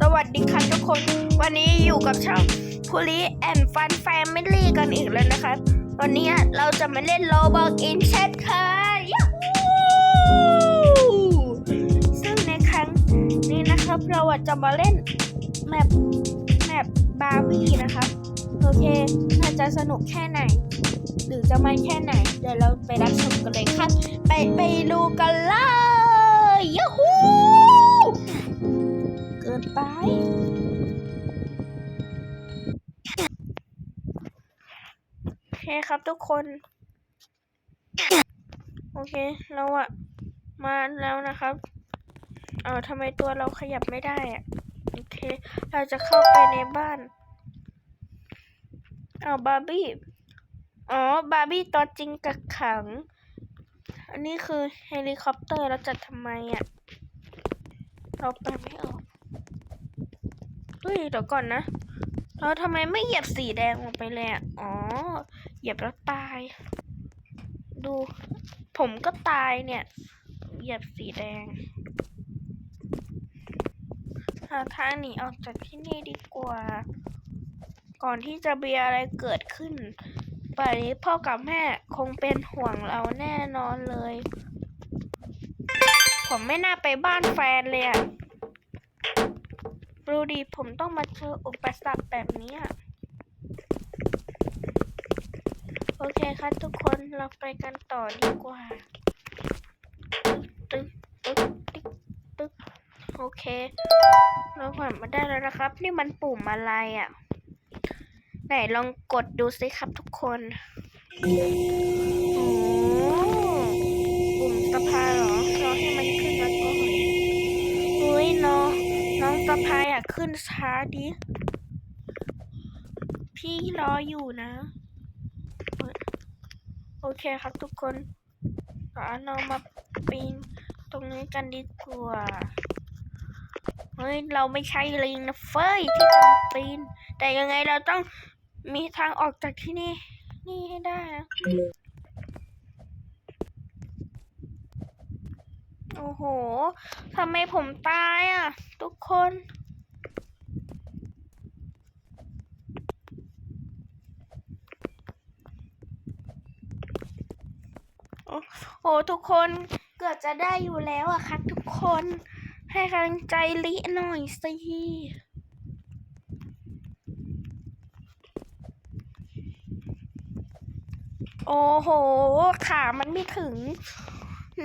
สวัสดีครับทุกคน วันนี้อยู่กับช่องพูลีแอนฟันแฟมิลี่กันอีกแล้วนะครับ วันนี้เราจะมาเล่นโลบอกอินเช่นเคยยูฮูซึ่งในครั้งนี้นะครับ เราจะมาเล่นแมปแมปบาร์บี้นะครับ โอเคน่าจะสนุกแค่ไหน หรือจะมันแค่ไหน เดี๋ยวเราไปรับชมกันเลยครับ ไปไปดูกันเลย คครับทุกคน โอเค เราอะมาแล้วนะครับ เอาทำไมตัวเราขยับไม่ได้อะโอเค เราจะเข้าไปในบ้าน เอาบาร์บี้ อ๋อ บาร์บี้ตัวจริงกักขัง อันนี้คือเฮลิคอปเตอร์เราจะทำไมอะเราไปไม่ออกเฮ้ยเดี๋ยวก่อนนะเราทำไมไม่เหยียบสีแดงลงไปเลยอะอ๋อ เหยียบแล้วตาย ดูผมก็ตายเนี่ย เหยียบสีแดง หาทางหนีออกจากที่นี่ดีกว่า ก่อนที่จะมียอะไรเกิดขึ้นป่านนี้พ่อกับแม่คงเป็นห่วงเราแน่นอนเลย ผมไม่น่าไปบ้านแฟนเลยอะดูดิผมต้องมาเจออุปสรรคแบบนี้อะ โอเคครับทุกคนเราไปกันต่อดีกว่าตึ๊กตึ๊กตึ๊กตึ๊กโอเค เราผ่านมาได้แล้วนะครับ นี่มันปุ่มอะไรอะ่ะ ไหนลองกดดูสิครับทุกคนโอ้ปุ่มสะพายเหรอรอให้มันขึ้นมาก่อนเฮ้ยน้องน้องสะพายอะขึ้นช้าดิพี่รออยู่นะ เคครับทุกคนเอเรามาปีนตรงนี้กันดีกว่าเฮ้ยเราไม่ใช่ลิงนะเฟ้ยที่จะปีน แต่ยังไงเราต้องมีทางออกจากที่นี่ นี่ให้ได้นะโอ้โหทำไมผมตายอะ ทุกคน โอ้โหทุกคนเกือบจะได้อยู่แล้วอะครับทุกคนให้กำลังใจลิหน่อยสิโอ้โห ขามันไม่ถึง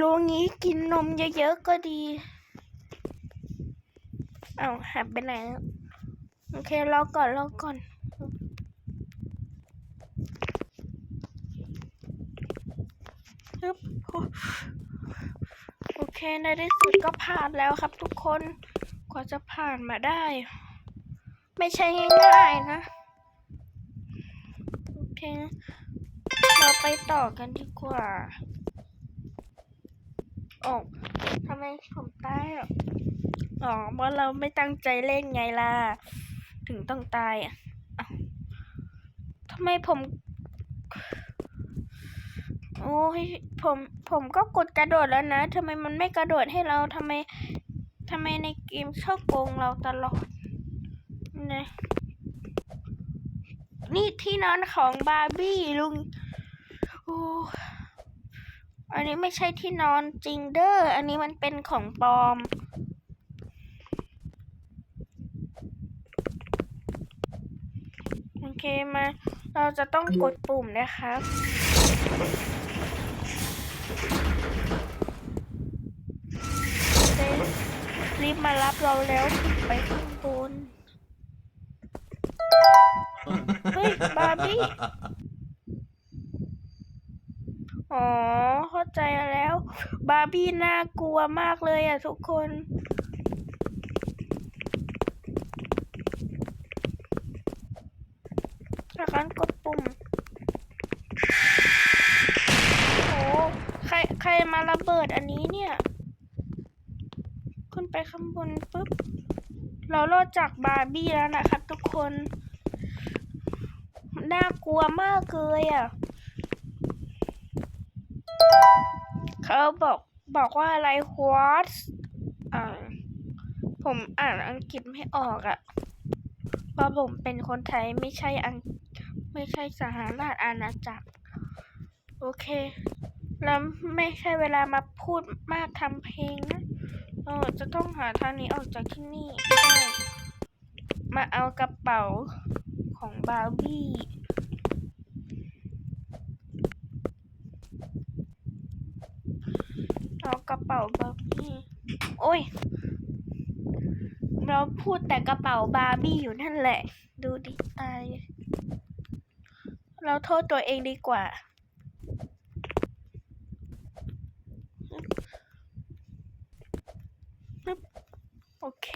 ดูงี้กินนมเยอะๆก็ดี เอาหายไปไหนแล้ว โอเครอก่อนรอก่อนึบโอเคในที่สุดก็ผ่านแล้วครับทุกคนกว่าจะผ่านมาได้ ไม่ใช่ง่ายๆนะ โอเค เราไปต่อกันดีกว่าโอ้ทำไมผมตายอ๋อเพราะเราไม่ตั้งใจเล่นไงล่ะ ถึงต้องตายอะอ้าวทำไมผม โอ้ยผมผมก็กดกระโดดแล้วนะทำไมมันไม่กระโดดให้เราทำไมทำไมในเกมชอบโกงเราตลอดนะนี่ที่นอนของบาร์บี้ลุงโอ้อันนี้ไม่ใช่ที่นอนจริงเด้อ อันนี้มันเป็นของปลอม โอเคมา เราจะต้องกดปุ่มนะครับ เต้รีบมารับเราแล้วไปข้างบน เฮ้ย บาร์บี้ อ๋อ เข้าใจแล้ว บาร์บี้น่ากลัวมากเลยอะทุกคนจากการกดปุ่ม โอ้ใคร ใคร มาระเบิดอันนี้เนี่ย ขึ้นไปข้างบนปุ๊บ เรารอดจากบาร์บี้แล้วนะครับทุกคน น่ากลัวมากเลยอะ เขาบอกบอกว่าอะไร what อ่าผผมอ่านอังกฤษไม่ออกอะ่ะเพราะผมเป็นคนไทยไม่ใช่อังไม่ใช่สหราชอาณาจักร โอเค แล้วไม่ใช่เวลามาพูดมากทำเพลงนะเออจะต้องหาทางนี้ออกจากที่นี่ได้มาเอากระเป๋าของบาร์บี้เอากระเป๋าบาร์บี้โอ้ย เราพูดแต่กระเป๋าบาร์บี้อยู่นั่นแหละ ดูดิตาย เราโทษตัวเองดีกว่า อเค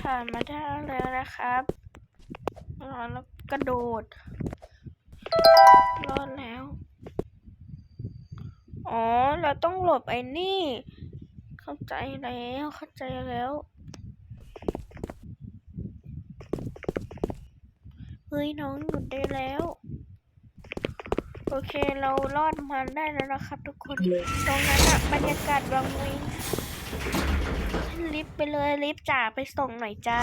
ผ่านมาได้แล้วนะครับอ๋อแล้วกระโดด รอดแล้ว อ๋อ เราต้องหลบไอ้นี่ เข้าใจแล้ว เข้าใจแล้ว เฮ้ย น้องหยุดได้แล้ว โอเค เรารอดมันได้แล้วนะครับทุกคน ตรงนั้นอะบรรยากาศวังเวงขึ้น ลิฟต์ไปเลยลิฟต์จ่าไปส่งหน่อยจ้า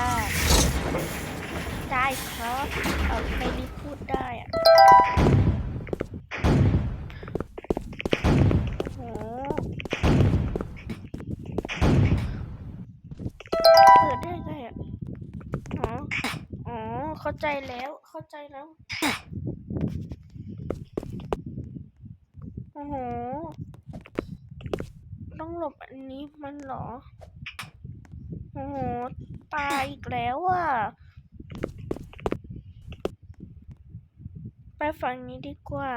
ได้ครับเอาไปลิฟต์พูดได้อะโอ้เปิดได้ไงอะ อ๋อ อ๋อ เข้าใจแล้ว เข้าใจแล้ว โอ้โห ต้องหลบอันนี้มันเหรอ โอ้โหตายอีกแล้วอะ ไปฝั่งนี้ดีกว่า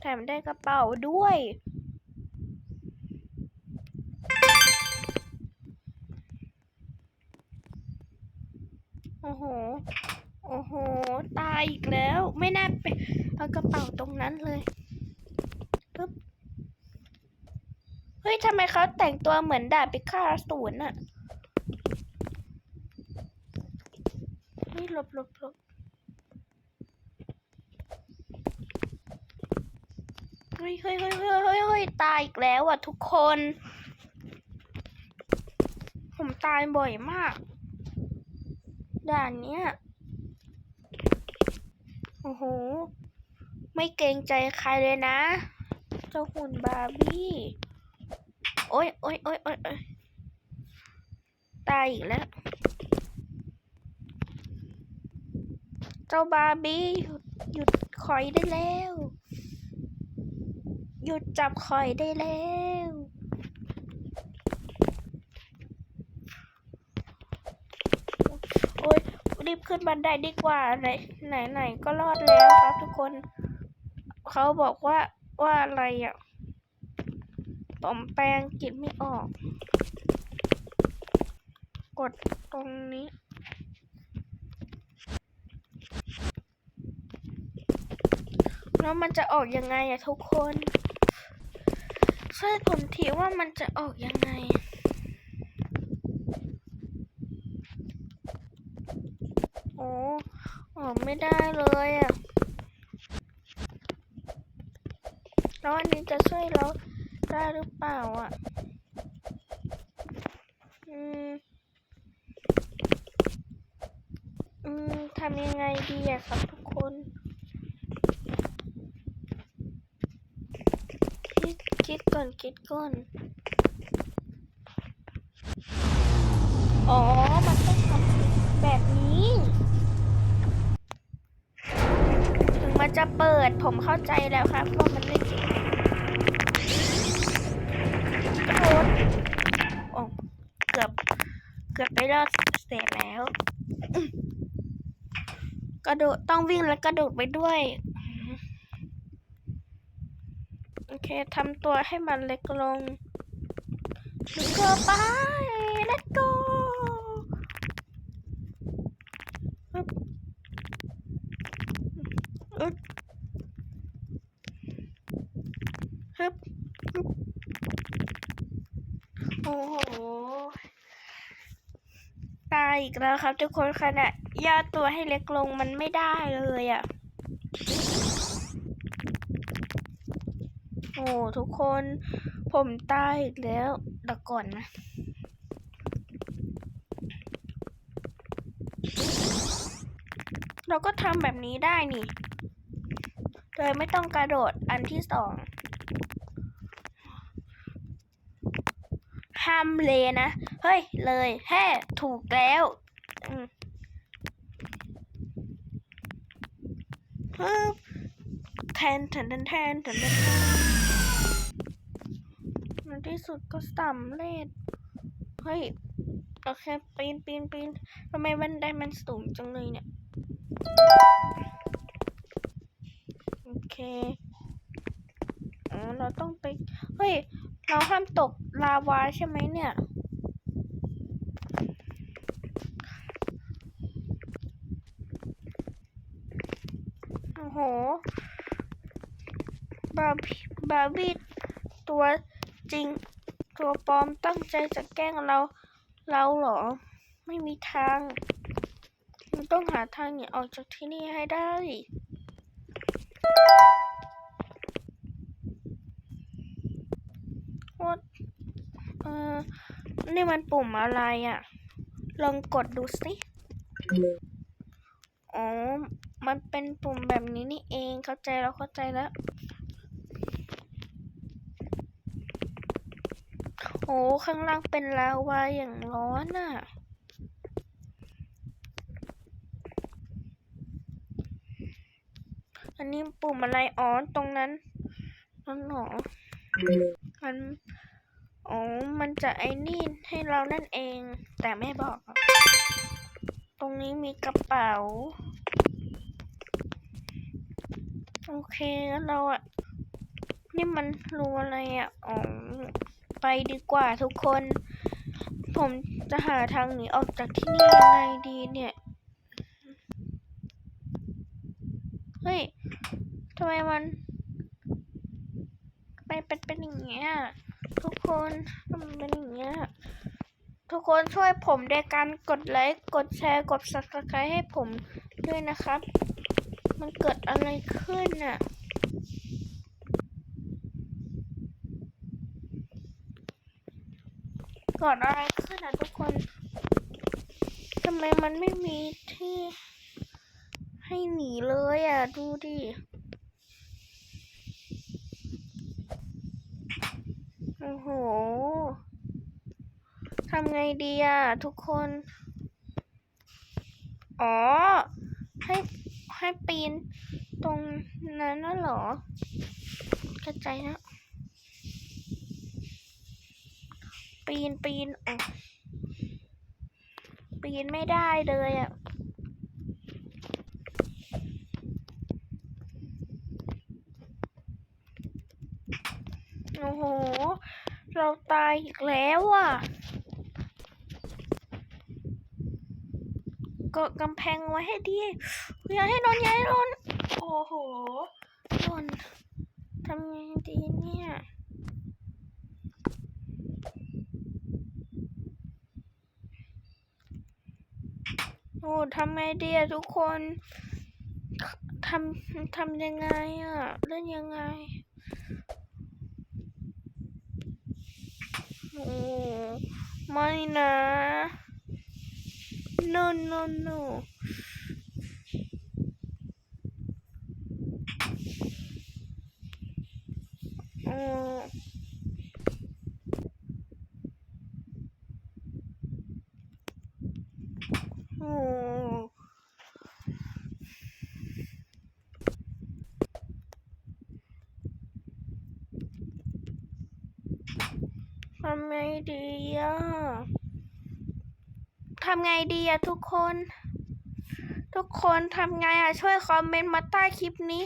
แถมได้กระเป๋าด้วย โอ้โห โอ้โห ตายอีกแล้ว ไม่น่าไปเอากระเป๋าตรงนั้นเลยปึ๊บ เฮ้ยทำไมเขาแต่งตัวเหมือนดาบพิฆาตอสูรอะเฮ้ยหลบหลบหลบเฮ้ยเฮ้ยเฮ้ยเฮ้ยเฮ้ยเฮ้ยตายอีกแล้วอะทุกคน ผมตายบ่อยมาก ด่านเนี้ย โอ้โห ไม่เกรงใจใครเลยนะ เจ้าหุ่นบาร์บี้ โอ๊ยโอ๊ยโอ๊ยโอ๊ยตายอีกแล้ว เจ้าบาร์บี้หยุดคอยได้แล้ว หยุดจับคอยได้แล้วโอ๊ยรีบขึ้นบันไดดีกว่าไหนไหนไหนก็รอดแล้วครับทุกคน เขาบอกว่าว่าอะไรอะ ผมแปลงกิจไม่ออก กดตรงนี้แล้วมันจะออกยังไงอะทุกคนช่วยผมทีว่ามันจะออกยังไง โอ้ออกไม่ได้เลยอะแล้วอันนี้จะช่วยเรา ได้หรือเปล่าอะ อืม อืมทำยังไงดีอะครับทุกคนคิดคิดก่อนคิดก่อน อ๋อ มันต้องทำแบบนี้ ถึงมันจะเปิดผมเข้าใจแล้วครับว่ามันไม่เก่ง เกือบไปรอดเสร็จแล้ว กระโดดต้องวิ่งแล้วกระโดดไปด้วย โอเคทำตัวให้มันเล็กลงแล้วก็ไป let's แล้วครับ ทุกคนขณะย่อตัวให้เล็กลงมันไม่ได้เลยอะ่ะโอ้ทุกคนผมตายอีกแล้วเดี๋ก่อนนะเราก็ทำแบบนี้ได้นี่ โดยไม่ต้องกระโดดอันที่สอง ห้ามเลยนะ เฮ้ย เลยแฮ่ถูกแล้ว ฮึบแทนแทนแทนแทนแทนในที่สุดก็สำเร็จ เฮ้ย โอเค ปีนปีนปีนทำไมบันได้มันสูงจังเลยเนี่ย โอเคอ๋อเราต้องไป เฮ้ย เราห้ามตกลาวาใช่ไหมเนี่ย โอ้โห บาร์บี้บาร์บี้ตัวจริง ตัวปลอมตั้งใจจะแกล้งเรา เราเหรอ ไม่มีทางเราต้องหาทางหนีออกจากที่นี่ให้ได้ว่าเออนี่มันปุ่มอะไรอะ่ะ ลองกดดูสิ อ๋อ มันเป็นปุ่มแบบนี้นี่เองเข้าใจแล้วเข้าใจแล้ว โอ้ข้างล่างเป็นลาวาอย่างร้อนอะอันนี้ปุ่มอะไรอ๋อตรงนั้นนั่นหรอมันอ๋อ มันจะไอ้นี่ให้เรานั่นเอง แต่ไม่บอก ตรงนี้มีกระเป๋า โอเคงั้นเราอะนี่มันรูอะไรอะอ๋อไปดีกว่าทุกคน ผมจะหาทางหนีออกจากที่นี่ยังไงดีเนี่ย เฮ้ยทำไมมันไมเป็นเป็นอย่างเงี้ยทุกคนทำเป็นอย่างเงี้ยทุกคนช่วยผมด้วยการกดไลค์ กดแชร์ กด subscribe ให้ผมด้วยนะครับ มันเกิดอะไรขึ้นน่ะเกิดอะไรขึ้นอะทุกคนทำไมมันไม่มีที่ให้หนีเลยอะดูดิโอ้โหทำไงดีอะทุกคน อ๋อ ให้ ให้ปีนตรงนั้นน่ะหรอเข้าใจแล้วปีนปีนอ๋อปีนไม่ได้เลยอะโอ้โห เราตายอีกแล้วอะเกาะกำแพงไว้ให้ดี อย่าให้โดนอย่าให้โดนโอ้โหโดนทำไงดีเนี่ยโอ้ทำไงดีอะทุกคนทำทำยังไงอะเล่นยังไงโอ้ไม่นะ no no no โอ้โอ้ ทำไงดีอะ ทำไงดีอะทุกคน ทุกคนทำไงอะ ช่วยคอมเมนต์มาใต้คลิปนี้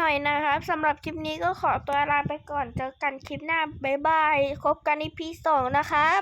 หน่อยนะครับสำหรับคลิปนี้ก็ขอตัวลาไปก่อนเจอกันคลิปหน้าบ๊ายบายคบกันในพีสองนะครับ